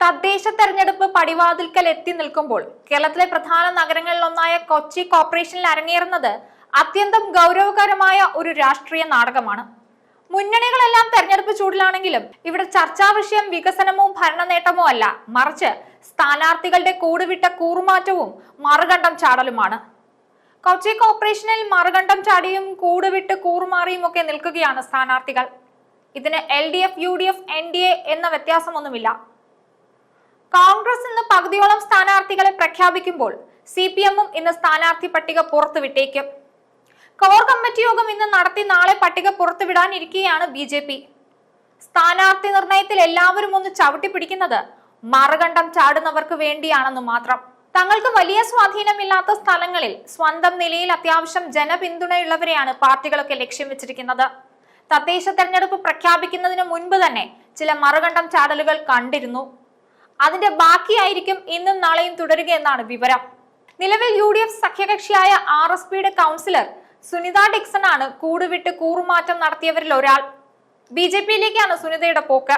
തദ്ദേശ തെരഞ്ഞെടുപ്പ് പടിവാതിൽക്കൽ എത്തി നിൽക്കുമ്പോൾ കേരളത്തിലെ പ്രധാന നഗരങ്ങളിലൊന്നായ കൊച്ചി കോർപ്പറേഷനിൽ അരങ്ങേറുന്നത് അത്യന്തം ഗൗരവകരമായ ഒരു രാഷ്ട്രീയ നാടകമാണ്. മുന്നണികളെല്ലാം തെരഞ്ഞെടുപ്പ് ചൂടിലാണെങ്കിലും ഇവിടെ ചർച്ചാ വിഷയം വികസനമോ ഭരണ നേട്ടമോ അല്ല. മറിച്ച് സ്ഥാനാർത്ഥികളുടെ കൂടുവിട്ട കൂറുമാറ്റവും മറുകണ്ഠം ചാടലുമാണ്. കൊച്ചി കോർപ്പറേഷനിൽ മറുകണ്ഠം ചാടിയും കൂടുവിട്ട് കൂറുമാറിയും ഒക്കെ നിൽക്കുകയാണ് സ്ഥാനാർത്ഥികൾ. ഇതിന് L D F U D F N D A എന്ന വ്യത്യാസമൊന്നുമില്ല. കോൺഗ്രസ് ഇന്ന് പകുതിയോളം സ്ഥാനാർത്ഥികളെ പ്രഖ്യാപിക്കുമ്പോൾ സി പി എമ്മും ഇന്ന് സ്ഥാനാർത്ഥി പട്ടിക പുറത്തുവിട്ടേക്കും. കോർ കമ്മിറ്റി യോഗം ഇന്ന് നടത്തി നാളെ പട്ടിക പുറത്തുവിടാനിരിക്കെയാണ് ബി ജെ പി. സ്ഥാനാർത്ഥി നിർണയത്തിൽ എല്ലാവരും ഒന്ന് ചവിട്ടി പിടിക്കുന്നത് മറുകണ്ഠം ചാടുന്നവർക്ക് വേണ്ടിയാണെന്ന് മാത്രം. തങ്ങൾക്ക് വലിയ സ്വാധീനമില്ലാത്ത സ്ഥലങ്ങളിൽ സ്വന്തം നിലയിൽ അത്യാവശ്യം ജനപിന്തുണയുള്ളവരെയാണ് പാർട്ടികളൊക്കെ ലക്ഷ്യം വെച്ചിരിക്കുന്നത്. തദ്ദേശ തെരഞ്ഞെടുപ്പ് പ്രഖ്യാപിക്കുന്നതിന് മുൻപ് തന്നെ ചില മറുകണ്ഠം ചാടലുകൾ കണ്ടിരുന്നു. അതിന്റെ ബാക്കിയായിരിക്കും ഇന്നും നാളെയും തുടരുകയെന്നാണ് വിവരം. നിലവിൽ യു ഡി എഫ് സഖ്യകക്ഷിയായ ആർ എസ് പിയുടെ കൗൺസിലർ സുനിത ഡിക്സൺ ആണ് കൂടുവിട്ട് കൂറുമാറ്റം നടത്തിയവരിൽ ഒരാൾ. ബി ജെ പിയിലേക്കാണ് സുനിതയുടെ പോക്ക്.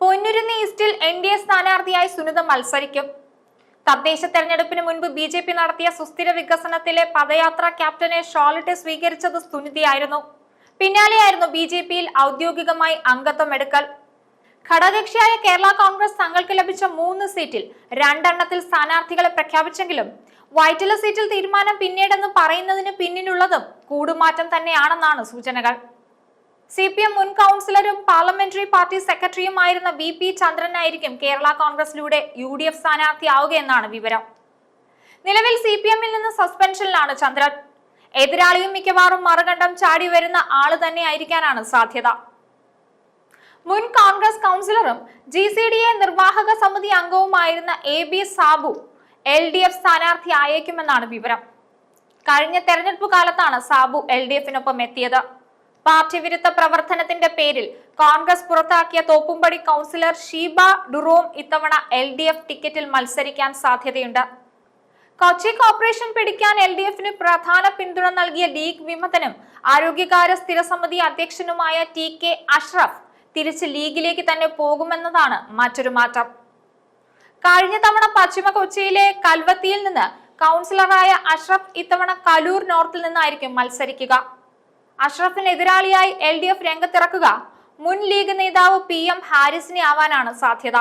പൊന്നുരുന്നി ഈസ്റ്റിൽ എൻ ഡി എ സ്ഥാനാർത്ഥിയായി സുനിത മത്സരിക്കും. തദ്ദേശ തെരഞ്ഞെടുപ്പിന് മുൻപ് ബി ജെ പി നടത്തിയ സുസ്ഥിര വികസനത്തിലെ പദയാത്രാ ക്യാപ്റ്റനെ ഷോളിട്ട് സ്വീകരിച്ചത് സുനിതയായിരുന്നു. പിന്നാലെയായിരുന്നു ബി ജെ പിയിൽ ഔദ്യോഗികമായി അംഗത്വം എടുക്കൽ ഘടകകക്ഷിയായ കേരള കോൺഗ്രസ് തങ്ങൾക്ക് ലഭിച്ച മൂന്ന് സീറ്റിൽ രണ്ടെണ്ണത്തിൽ സ്ഥാനാർത്ഥികളെ പ്രഖ്യാപിച്ചെങ്കിലും വൈറ്റില സീറ്റിൽ തീരുമാനം പിന്നീടെന്ന് പറയുന്നതിന് പിന്നിലുള്ളതും കൂടുമാറ്റം തന്നെയാണെന്നാണ് സൂചനകൾ. സി പി എം മുൻ കൗൺസിലറും പാർലമെന്ററി പാർട്ടി സെക്രട്ടറിയുമായിരുന്ന വി പി ചന്ദ്രനായിരിക്കും കേരള കോൺഗ്രസിലൂടെ യു ഡി എഫ് സ്ഥാനാർത്ഥിയാവുകയെന്നാണ് വിവരം. നിലവിൽ സി പി എമ്മിൽ നിന്ന് സസ്പെൻഷനിലാണ് ചന്ദ്രൻ. എതിരാളിയും മിക്കവാറും മറുകണ്ഠം ചാടി വരുന്ന ആൾ തന്നെയായിരിക്കാനാണ് സാധ്യത. മുൻ കോൺഗ്രസ് കൗൺസിലറും ജി സി ഡി എ നിർവാഹക സമിതി അംഗവുമായിരുന്ന A B Sabu L D F സ്ഥാനാർത്ഥി ആയേക്കുമെന്നാണ് വിവരം. കഴിഞ്ഞ തെരഞ്ഞെടുപ്പ് കാലത്താണ് സാബു എൽ ഡി എഫിനൊപ്പം എത്തിയത്. പാർട്ടി വിരുദ്ധ പ്രവർത്തനത്തിന്റെ പേരിൽ കോൺഗ്രസ് പുറത്താക്കിയ തോപ്പുംപടി കൗൺസിലർ ഷീബ ഡുറോം ഇത്തവണ എൽ ഡി എഫ് ടിക്കറ്റിൽ മത്സരിക്കാൻ സാധ്യതയുണ്ട്. കൊച്ചി കോർപ്പറേഷൻ പിടിക്കാൻ എൽ ഡി എഫിന് പ്രധാന പിന്തുണ നൽകിയ ലീഗ് വിമതനും ആരോഗ്യകാര്യ സ്ഥിരസമിതി അധ്യക്ഷനുമായ ടി കെ അഷ്റഫ് തിരിച്ച് ലീഗിലേക്ക് തന്നെ പോകുമെന്നതാണ് മറ്റൊരു മാറ്റം. കഴിഞ്ഞ തവണ പശ്ചിമ കൊച്ചിയിലെ കൽവത്തിയിൽ നിന്ന് കൗൺസിലറായ അഷ്റഫ് ഇത്തവണ കലൂർ നോർത്തിൽ നിന്നായിരിക്കും മത്സരിക്കുക. അഷ്റഫിന് എതിരാളിയായി എൽ ഡി എഫ് രംഗത്തിറക്കുക. മുൻ ലീഗ് നേതാവ് പി എം ഹാരിസിനെ ആവാനാണ് സാധ്യത.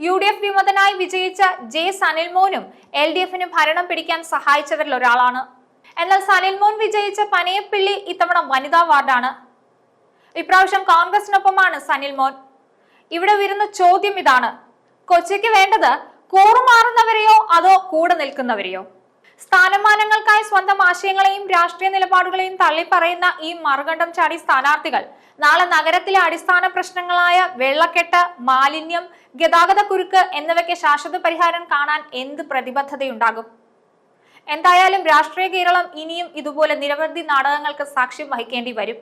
യു ഡി എഫ് വിമതനായി വിജയിച്ച ജെ സനിൽമോനും എൽ ഡി എഫിന് ഭരണം പിടിക്കാൻ സഹായിച്ചവരിൽ ഒരാളാണ്. എന്നാൽ സനിൽമോൻ വിജയിച്ച പനയപ്പിള്ളി ഇത്തവണ വനിതാ വാർഡാണ്. ഇപ്രാവശ്യം കോൺഗ്രസിനൊപ്പമാണ് സനിൽ മോൻ. ഇവിടെ വരുന്ന ചോദ്യം ഇതാണ്. കൊച്ചിക്ക് വേണ്ടത് കൂറുമാറുന്നവരെയോ അതോ കൂടെ നിൽക്കുന്നവരെയോ? സ്ഥാനമാനങ്ങൾക്കായി സ്വന്തം ആശയങ്ങളെയും രാഷ്ട്രീയ നിലപാടുകളെയും തള്ളിപ്പറയുന്ന ഈ മറുകണ്ഠം ചാടി സ്ഥാനാർത്ഥികൾ നാളെ നഗരത്തിലെ അടിസ്ഥാന പ്രശ്നങ്ങളായ വെള്ളക്കെട്ട് മാലിന്യം ഗതാഗത കുരുക്ക് എന്നിവയ്ക്ക് ശാശ്വത പരിഹാരം കാണാൻ എന്ത് പ്രതിബദ്ധതയുണ്ടാകും? എന്തായാലും രാഷ്ട്രീയ കേരളം ഇനിയും ഇതുപോലെ നിരവധി നാടകങ്ങൾക്ക് സാക്ഷ്യം വഹിക്കേണ്ടി വരും.